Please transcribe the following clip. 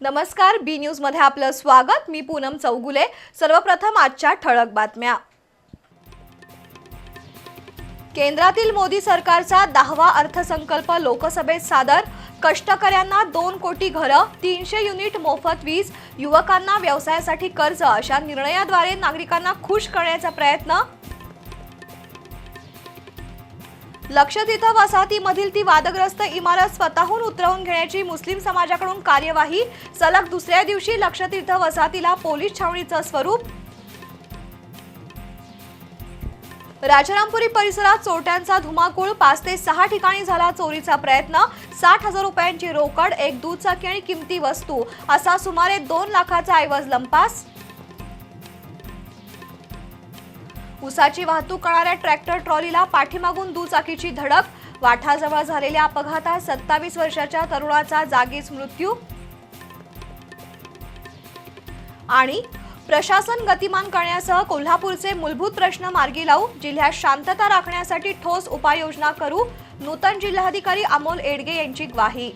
नमस्कार बी न्यूजमध्ये आपलं स्वागत. मी पूनम चौगुले. सर्वप्रथम आजच्या ठळक बातम्या. केंद्रातील मोदी सरकारचा दहावा अर्थसंकल्प लोकसभेत सादर. कष्टकऱ्यांना दोन कोटी घरं तीनशे युनिट मोफत वीज युवकांना व्यवसायासाठी कर्ज अशा निर्णयाद्वारे नागरिकांना खुश करण्याचा प्रयत्न. लक्षतीर्थ वसाहतीमधील ती वादग्रस्त इमारत स्वतःहून उतरवून घेण्याची मुस्लिम समाजाकडून कार्यवाही. सलग दुसऱ्या दिवशी लक्षतीर्थ वसाहतीला पोलीस छावणीचं स्वरूप. राजारामपुरी परिसरात चोरट्यांचा धुमाकूळ पाच ते सहा ठिकाणी झाला चोरीचा प्रयत्न. साठ हजार रुपयांची रोकड एक दुचाकी आणि किमती वस्तू असा सुमारे दोन लाखाचा ऐवज लंपास. उसाची वाहतूक करणाऱ्या ट्रॅक्टर ट्रॉलीला पाठीमागून दुचाकीची धडक वाठाजवळ झालेल्या अपघातात सत्तावीस वर्षाच्या तरुणाचा जागीच मृत्यू. आणि प्रशासन गतिमान करण्यासह कोल्हापूरचे मूलभूत प्रश्न मार्गी लावू जिल्ह्यात शांतता राखण्यासाठी ठोस उपाययोजना करू नूतन जिल्हाधिकारी अमोल एडगे यांची ग्वाही.